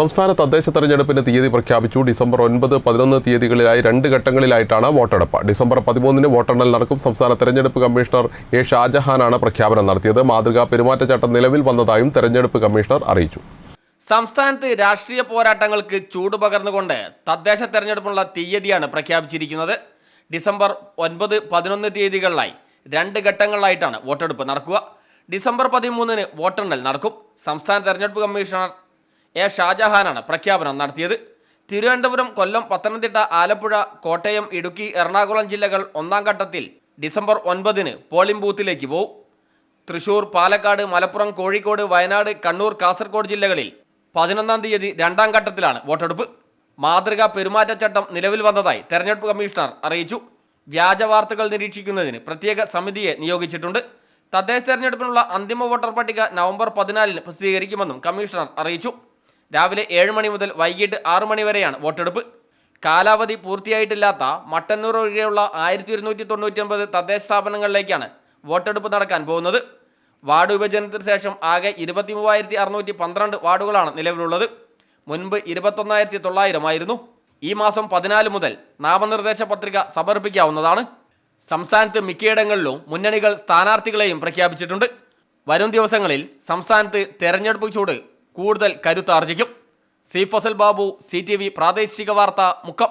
സംസ്ഥാന തദ്ദേശ തെരഞ്ഞെടുപ്പിന് തീയതി പ്രഖ്യാപിച്ചു. ഡിസംബർ ഒൻപത് പതിനൊന്ന് തീയതികളിലായി രണ്ട് ഘട്ടങ്ങളിലായിട്ടാണ് വോട്ടെടുപ്പ്. ഡിസംബർ പതിമൂന്നിന് വോട്ടെണ്ണൽ നടക്കും. സംസ്ഥാന തെരഞ്ഞെടുപ്പ് കമ്മീഷണർ എ ഷാജഹാനാണ് പ്രഖ്യാപനം നടത്തിയത്. മാതൃകാ പെരുമാറ്റച്ചട്ടം നിലവിൽ വന്നതായും തെരഞ്ഞെടുപ്പ് കമ്മീഷണർ അറിയിച്ചു. സംസ്ഥാനത്ത് രാഷ്ട്രീയ പോരാട്ടങ്ങൾക്ക് ചൂട് പകർന്നുകൊണ്ട് തദ്ദേശ തെരഞ്ഞെടുപ്പിനുള്ള തീയതിയാണ് പ്രഖ്യാപിച്ചിരിക്കുന്നത്. ഡിസംബർ ഒൻപത് പതിനൊന്ന് തീയതികളിലായി രണ്ട് ഘട്ടങ്ങളിലായിട്ടാണ് വോട്ടെടുപ്പ് നടക്കുക. ഡിസംബർ പതിമൂന്നിന് വോട്ടെണ്ണൽ നടക്കും. സംസ്ഥാന തെരഞ്ഞെടുപ്പ് കമ്മീഷണർ എ ഷാജഹാനാണ് പ്രഖ്യാപനം നടത്തിയത്. തിരുവനന്തപുരം കൊല്ലം പത്തനംതിട്ട ആലപ്പുഴ കോട്ടയം ഇടുക്കി എറണാകുളം ജില്ലകൾ ഒന്നാം ഘട്ടത്തിൽ ഡിസംബർ ഒൻപതിന് പോളിംഗ് ബൂത്തിലേക്ക് പോകും തൃശൂർ പാലക്കാട് മലപ്പുറം കോഴിക്കോട് വയനാട് കണ്ണൂർ കാസർഗോഡ് ജില്ലകളിൽ പതിനൊന്നാം തീയതി രണ്ടാം ഘട്ടത്തിലാണ് വോട്ടെടുപ്പ്. മാതൃകാ പെരുമാറ്റച്ചട്ടം നിലവിൽ വന്നതായി തെരഞ്ഞെടുപ്പ് കമ്മീഷണർ അറിയിച്ചു. വ്യാജ വാർത്തകൾ നിരീക്ഷിക്കുന്നതിന് പ്രത്യേക സമിതിയെ നിയോഗിച്ചിട്ടുണ്ട്. തദ്ദേശ തെരഞ്ഞെടുപ്പിനുള്ള അന്തിമ വോട്ടർ പട്ടിക നവംബർ പതിനാലിന് പ്രസിദ്ധീകരിക്കുമെന്നും കമ്മീഷണർ അറിയിച്ചു. രാവിലെ ഏഴ് മണി മുതൽ വൈകിട്ട് ആറ് മണി വരെയാണ് വോട്ടെടുപ്പ്. കാലാവധി പൂർത്തിയായിട്ടില്ലാത്ത മട്ടന്നൂർ ഒഴികെയുള്ള ആയിരത്തി ഒരുന്നൂറ്റി തൊണ്ണൂറ്റി തദ്ദേശ സ്ഥാപനങ്ങളിലേക്കാണ് വോട്ടെടുപ്പ് നടക്കാൻ പോകുന്നത്. വാർഡ് വിഭജനത്തിന് ശേഷം ആകെ ഇരുപത്തി മൂവായിരത്തി അറുന്നൂറ്റി പന്ത്രണ്ട് വാർഡുകളാണ് നിലവിലുള്ളത്. മുൻപ് ഇരുപത്തൊന്നായിരത്തി തൊള്ളായിരമായിരുന്നു ഈ മാസം പതിനാല് മുതൽ നാമനിർദ്ദേശ പത്രിക സമർപ്പിക്കാവുന്നതാണ്. സംസ്ഥാനത്ത് മിക്കയിടങ്ങളിലും മുന്നണികൾ സ്ഥാനാർത്ഥികളെയും പ്രഖ്യാപിച്ചിട്ടുണ്ട്. വരും ദിവസങ്ങളിൽ സംസ്ഥാനത്ത് തെരഞ്ഞെടുപ്പ് ചൂട് കൂടുതൽ കരുത്താർജിക്കും. C Fasal Babu C T V പ്രാദേശിക വാർത്ത മുക്കം.